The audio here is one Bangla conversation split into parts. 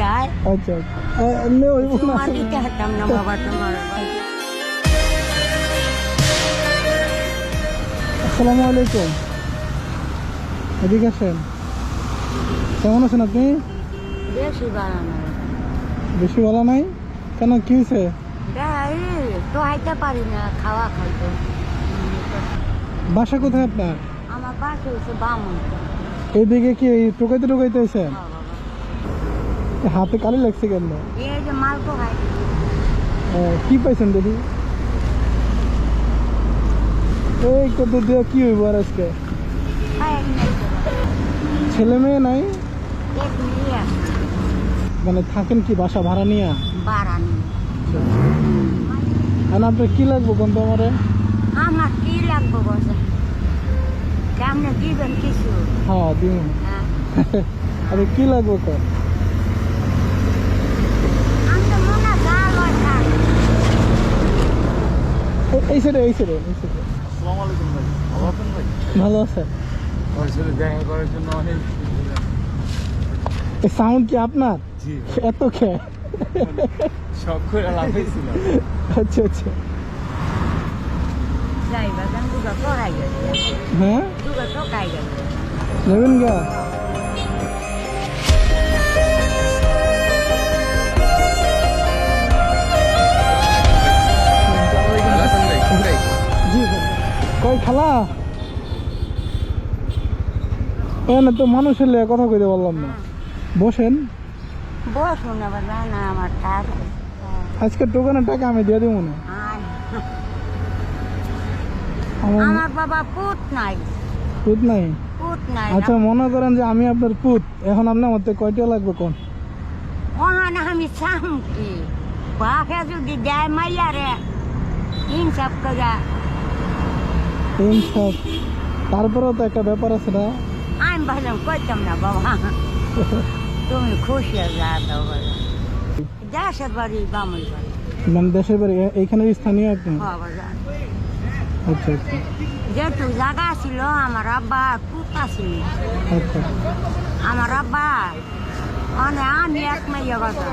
যাই আচ্ছা এমনি না বাবা তোমার। আসসালামু আলাইকুম। এদিকে কেমন আছেন আপনি? বেশি ভালো নাই। কেন কি হয়েছে? তো হাইতে পারি না খাওয়া খাইতে। বাসা কোথায় আপনার? আমার পাশে হচ্ছে বামন। এইদিকে কি এই টোকাইতে টোকাইতে হাতে কালি লাগছে কেন? এই যে মাল খাই কি পাইছেন দেখি? এই কত দিয়ে কি হইব আর আজকে? ছেলে মেয়ে নাই? মানে থাকেন কি বাসা ভাড়া নিয়ে? বাড়ানি আর আপনার কি লাগবে কোন তোমারে আমার কি লাগবো বসে কেমনে দিবেন কিছু। হ্যাঁ দিন। হ্যাঁ। আরে কি লাগবো কর আমি তো মনে যা লয় খাই এ- এই সাইডে এই সাইডে এই সাইডে আসসালামু আলাইকুম ভাই ভালো আছেন ভাই ভালো আছে? আমার সাথে দেখা করার জন্য অনেক এই সাউন্ড কি আপনার? জি। এত খেয়ে শখ করে লাগাইছিল আচ্ছা আচ্ছা। যাই বাগান দুটো তোরাই গেছে। হ্যাঁ? দুটো টোকাই গেছে। নেবেন গা? খালা? এখানে তো মানুষের কথা কইতে পারলাম না। বসেন। বসুন আবার না আমার আজকে দোকানের টাকা আমি দিয়ে দিব না। আমার আমার বাবা পুত নাই। পুত নাই? পুত নাই। আচ্ছা মনে করেন যে আমি আপনার পুত। এখন আপনার মধ্যে কয়টা লাগবে কোন? ওহান আমি চাম কি? বাপে যদি দেয় মাইয়া রে ইনসাফ করে তারপরেও তো একটা ব্যাপার আছে না? আমি ভাবলাম কইতাম না বাবা তুমি খুশি হয়ে যা তো বলে। দেশের বাড়ি বামুই বাড়ি। মানে দেশের বাড়ি এইখানে স্থানীয় আপনি বাবা আচ্ছা আচ্ছা। যেটু জায়গা ছিল আমার আব্বা পুতা ছিল। আচ্ছা। আমার আব্বা মানে আমি এক মাইয়া বাজার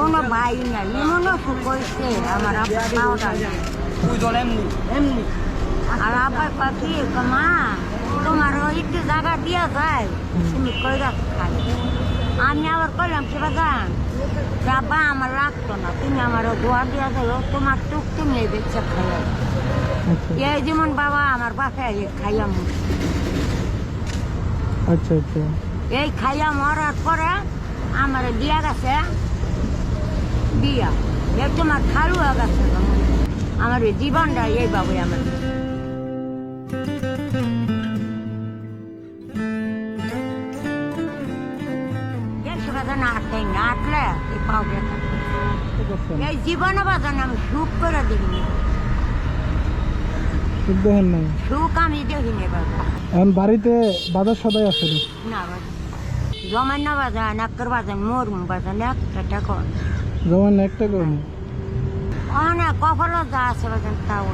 কোনো ভাই নাই এমনও কইছে আমার আব্বা পাওয়া এমনি। আর আব্বা পাখি মা তোমার ওই একটু জায়গা দিয়া যায় তুমি কইরা খাই আমি আবার কইলাম কি বাজান যে আব্বা আমার লাগতো না তুমি আমার দোয়া দিয়া দিল তোমার টুক তুমি এই বেচা খাইয়া আচ্ছা। এই যেমন বাবা আমার বাপে খাইয়া আচ্ছা আচ্ছা। এই খাইয়া মরার পরে আমার দিয়া গেছে বিয়া এই তোমার খালু গেছে। আমার জীবনটা এই বাবু আমার। একশো আটলে এই পাও ব্যথা। এই জীবনে বাজান আমি সুখ করে দিইনি ঠিক দেখেন নাই? সুখ আমি দেখিনি বাবা। এখন বাড়িতে বাজার সদাই আছে না জমান না বাজান একের বাজান মোর বাজান একটা টাকা যেমন একটা করে। নি। অনেক কপালও যা আছে বাজান তাও।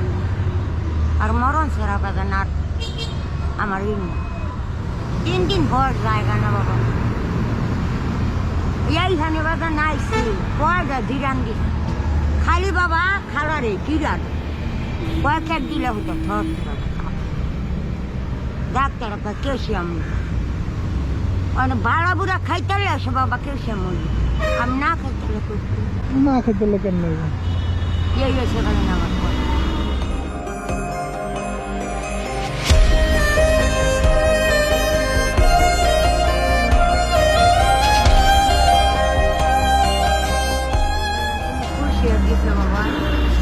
আর মরণ সেরা বাজান আর আমার তিন দিন বয়স জায়গা না বাবা। এইখানে বাজান আইসি কয়টা দিরান দিস খালি বাবা খালারে দিরান কয়েক দিলে হতো থর ডাক্তার ক্যালসিয়াম মানে বাড়া বুড়া খাইতে আসে বাবা ক্যালসিয়াম আমি না খাইতে না হলে কেন এই হয়েছে আমার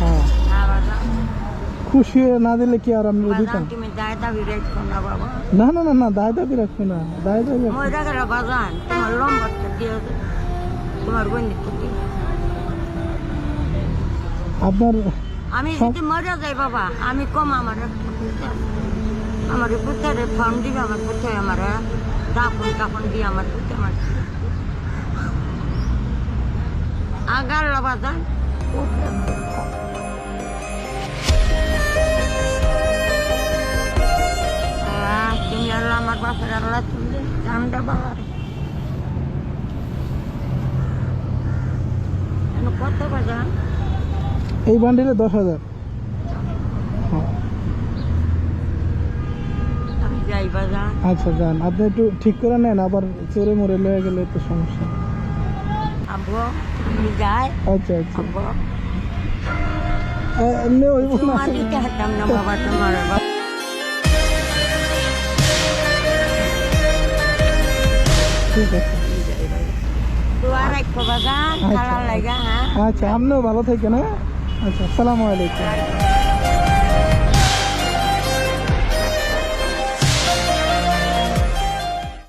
হয়ে। খুশি হয়ে না দিলে কি আর আমি দিতাম না না না না দায় দাবি রাখব না দায় দাবি আপনার আমি যদি মরে যাই বাবা আমি কম আমার। আমার পুত্রের ফর্ম দিবে আমার পুত্র আমার দাপন কাপন দিয়ে আমার পুত্র আমার আগার বাজান তুমি আর আমার এই বান্ডিলে দশ হাজার। হ্যাঁ। আচ্ছা যান। আপনি একটু ঠিক করে নেন, আবার চোরে মরে লয়ে গেলে একটু সমস্যা। আব্বু যাই। আচ্ছা আচ্ছা। এমনি না বাবা তোমার ঠিক আছে। আচ্ছা। হ্যাঁ? আচ্ছা আপনিও ভালো থাকেন হ্যাঁ? আচ্ছা আসসালামু আলাইকুম।